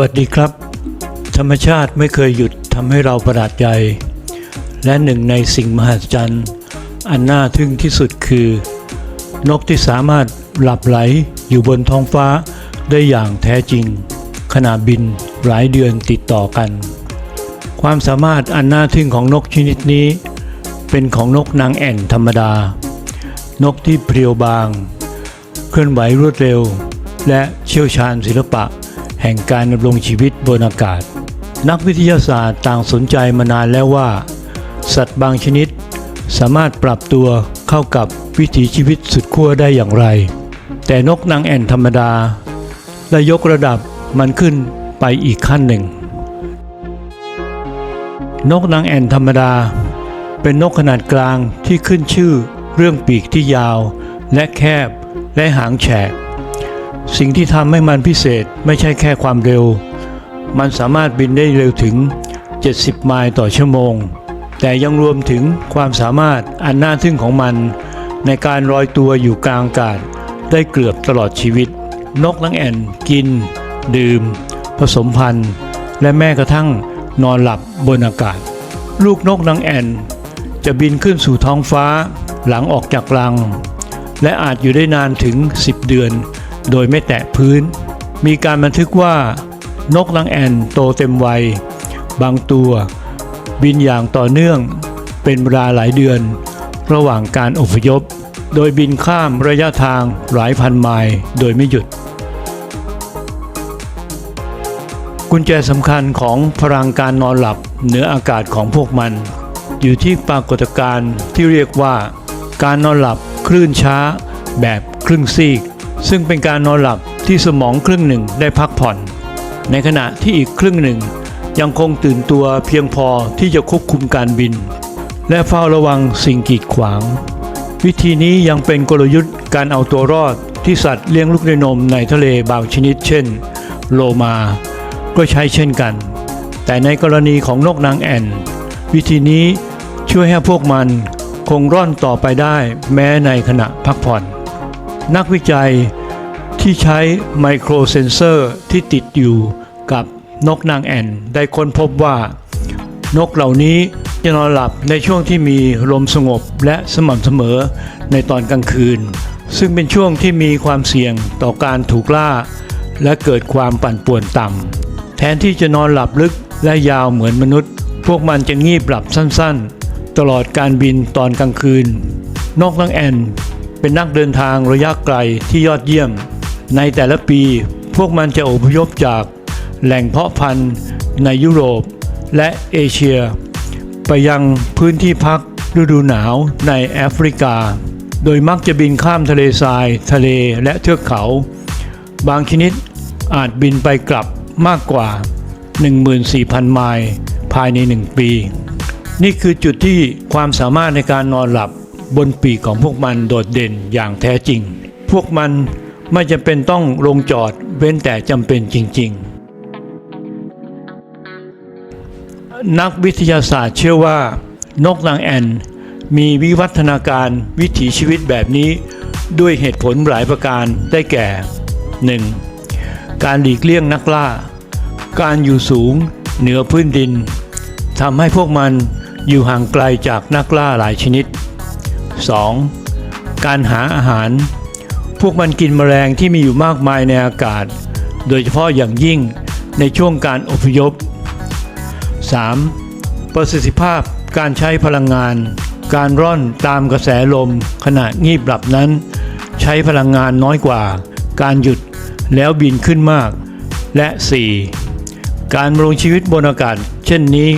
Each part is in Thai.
วัสดีครับ ธรรมชาติไม่เคยหยุดทำให้เราประหลาดใจ และหนึ่งในสิ่งมหัศจรรย์ อันน่าทึ่งที่สุดคือ นกที่สามารถหลับไหลอยู่บนท้องฟ้าได้อย่างแท้จริง ขณะบินหลายเดือนติดต่อกัน ความสามารถอันน่าทึ่งของนกชนิดนี้ เป็นของนกนางแอ่นธรรมดา นกที่เพรียวบาง เคลื่อนไหวรวดเร็ว และเชี่ยวชาญศิลปะ แห่งการดำรงชีวิตบนอากาศ นักวิทยาศาสตร์ต่างสนใจมานานแล้วว่า สัตว์บางชนิด สามารถปรับตัวเข้ากับวิถีชีวิตสุดขั้วได้อย่างไร แต่นกนางแอ่นธรรมดา ได้ยกระดับมันขึ้นไปอีกขั้นหนึ่ง นกนางแอ่นธรรมดา เป็นนกขนาดกลางที่ขึ้นชื่อเรื่องปีกที่ยาว และแคบและหางแฉก สิ่งที่ทำให้มันพิเศษไม่ใช่แค่ความเร็ว มันสามารถบินได้เร็วถึง 70 ไมล์ต่อชั่วโมง แต่ยังรวมถึงความสามารถอันน่าทึ่งของมัน ในการลอยตัวอยู่กลางอากาศได้เกือบตลอดชีวิต นกนังแอ่นกิน ดื่ม ผสมพันธุ์ และแม้กระทั่งนอนหลับบนอากาศ ลูกนกนางแอ่น จะบินขึ้นสู่ท้องฟ้าหลังออกจากรัง และอาจอยู่ได้นานถึง 10 เดือน โดยไม่แตะพื้น มีการบันทึกว่านกนางแอ่นโตเต็มวัย บางตัว บินอย่างต่อเนื่องเป็นเวลาหลายเดือน ระหว่างการอพยพ โดยบินข้ามระยะทางหลายพันไมล์โดยไม่หยุด กุญแจสำคัญของพลังการนอนหลับเหนืออากาศของพวกมัน อยู่ที่ปรากฏการณ์ที่เรียกว่า การนอนหลับคลื่นช้าแบบครึ่งซีก ซึ่งเป็นการนอนหลับที่สมองครึ่งหนึ่งได้พักผ่อน ในขณะที่อีกครึ่งหนึ่งยังคงตื่นตัวเพียงพอที่จะควบคุมการบิน และเฝ้าระวังสิ่งกีดขวาง วิธีนี้ยังเป็นกลยุทธ์การเอาตัวรอดที่สัตว์เลี้ยงลูกด้วยนมในทะเลบางชนิด เช่น โลมา ก็ใช้เช่นกัน แต่ในกรณีของนกนางแอ่น วิธีนี้ช่วยให้พวกมันคงร่อนต่อไปได้แม้ในขณะพักผ่อน นักวิจัยที่ใช้ไมโครเซนเซอร์ที่ติดอยู่กับนกนางแอ่นได้ค้นพบว่า นกเหล่านี้จะนอนหลับในช่วงที่มีลมสงบและสม่ำเสมอในตอนกลางคืน ซึ่งเป็นช่วงที่มีความเสี่ยงต่อการถูกล่า และเกิดความปั่นป่วนต่ำแทนที่จะนอนหลับลึกและยาวเหมือนมนุษย์ พวกมันจะงีบหลับสั้นๆ ตลอดการบินตอนกลางคืน นกนางแอ่น เป็นนักเดินทางระยะไกลที่ยอดเยี่ยม ในแต่ละปีพวกมันจะอพยพจากแหล่งเพาะพันธุ์ในยุโรปและเอเชีย ไปยังพื้นที่พักฤดูหนาวในแอฟริกา โดยมักจะบินข้ามทะเลทราย ทะเลและเทือกเขา บางชนิดอาจบินไปกลับมากกว่า 14,000 ไมล์ภายใน 1 ปี นี่คือจุดที่ความสามารถในการนอนหลับ บนปีกของพวกมันโดดเด่นอย่างแท้จริง พวกมันไม่จำเป็นต้องลงจอดเว้นแต่จำเป็นจริง ๆ นักวิทยาศาสตร์เชื่อว่านกนางแอ่นมีวิวัฒนาการวิถีชีวิตแบบนี้ ด้วยเหตุผลหลายประการได้แก่ 1. การหลีกเลี่ยงนักล่า การอยู่สูงเหนือพื้นดินทำให้พวกมันอยู่ห่างไกลจากนักล่าหลายชนิด 2. การหาอาหาร พวกมันกินแมลงที่มีอยู่มากมายในอากาศ โดยเฉพาะอย่างยิ่งในช่วงการอพยพ 3. ประสิทธิภาพการใช้พลังงาน การร่อนตามกระแสลม ขณะงีบหลับนั้น ใช้พลังงานน้อยกว่า การหยุดแล้วบินขึ้นมาก และ 4. การดำรงชีวิตบนอากาศ เช่นนี้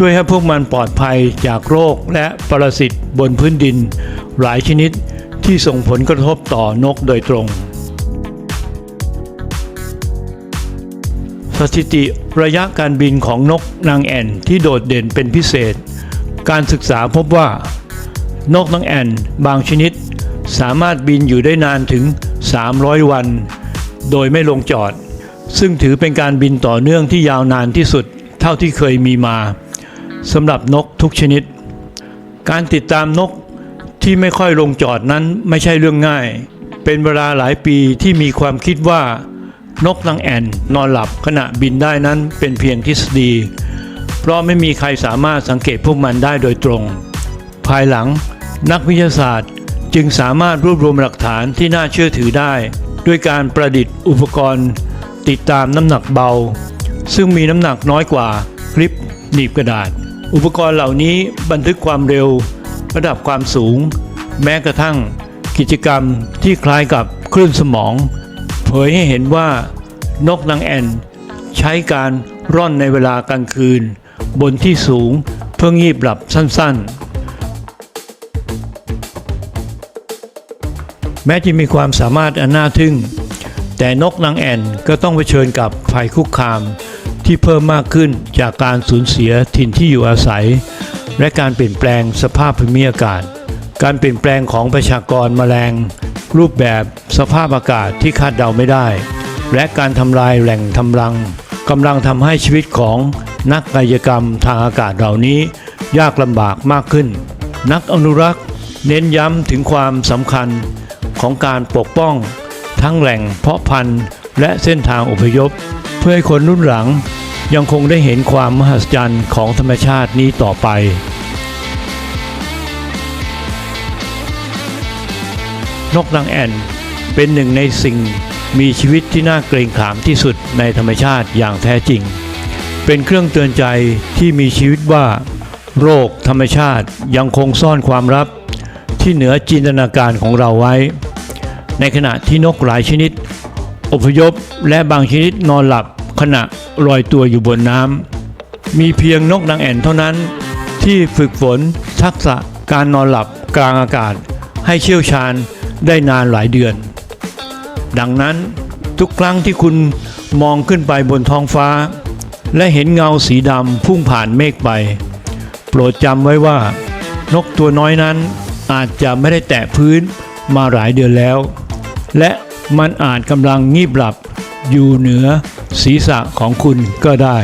ช่วยให้พวกมันปลอดภัยจากโรคและปรสิตบนพื้นดิน หลายชนิดที่ส่งผลกระทบต่อนกโดยตรง สถิติระยะการบินของนกนางแอ่นที่โดดเด่นเป็นพิเศษ การศึกษาพบว่า นกนางแอ่นบางชนิดสามารถบินอยู่ได้นานถึง 300 วัน โดยไม่ลงจอด ซึ่งถือเป็นการบินต่อเนื่องที่ยาวนานที่สุดเท่าที่เคยมีมา สำหรับนกทุกชนิด การติดตามนกที่ไม่ค่อยลงจอดนั้นไม่ใช่เรื่องง่าย เป็นเวลาหลายปีที่มีความคิดว่านกนางแอ่นนอนหลับขณะบินได้นั้นเป็นเพียงทฤษฎี เพราะไม่มีใครสามารถสังเกตพวกมันได้โดยตรง ภายหลังนักวิทยาศาสตร์จึงสามารถรวบรวมหลักฐานที่น่าเชื่อถือได้ ด้วยการประดิษฐ์อุปกรณ์ ติดตามน้ำหนักเบา ซึ่งมีน้ำหนักน้อยกว่าคลิปหนีบกระดาษ อุปกรณ์เหล่านี้บันทึกความเร็ว ระดับความสูง แม้กระทั่งกิจกรรมที่คล้ายกับคลื่นสมอง เผยให้เห็นว่านกนางแอ่นใช้การร่อนในเวลากลางคืน บนที่สูงเพื่องีบหลับสั้นๆ แม้จะมีความสามารถอันน่าทึ่ง แต่นกนางแอ่นก็ต้องเผชิญกับภัยคุกคาม ที่เพิ่มมากขึ้นจากการสูญเสียถิ่นที่อยู่อาศัย และการเปลี่ยนแปลงสภาพภูมิอากาศ การเปลี่ยนแปลงของประชากรแมลง รูปแบบสภาพอากาศที่คาดเดาไม่ได้ และการทำลายแหล่งทำรังกำลังทำให้ชีวิตของนักกายกรรมทางอากาศเหล่านี้ ยากลำบากมากขึ้น นักอนุรักษ์เน้นย้ำถึงความสำคัญของการปกป้อง ทั้งแหล่งเพาะพันธุ์และเส้นทางอพยพ เพื่อให้คนรุ่นหลัง ยังคงได้เห็นความมหัศจรรย์ของธรรมชาตินี้ต่อไปนกนางแอ่นเป็นหนึ่งในสิ่งมีชีวิตที่น่าเกรงขามที่สุดในธรรมชาติอย่างแท้จริง เป็นเครื่องเตือนใจที่มีชีวิตว่า โรคธรรมชาติยังคงซ่อนความลับที่เหนือจินตนาการของเราไว้ ในขณะที่นกหลายชนิด อพยพและบางชนิดนอนหลับขณะ ลอยตัวอยู่บนน้ำ มีเพียงนกนางแอ่นเท่านั้น ที่ฝึกฝนทักษะการนอนหลับกลางอากาศ ให้เชี่ยวชาญได้นานหลายเดือน ดังนั้นทุกครั้งที่คุณมองขึ้นไปบนท้องฟ้า และเห็นเงาสีดำพุ่งผ่านเมฆไป โปรดจำไว้ว่า นกตัวน้อยนั้นอาจจะไม่ได้แตะพื้นมาหลายเดือนแล้ว และมันอาจกำลังงีบหลับอยู่เหนือ ศีรษะของคุณก็ได้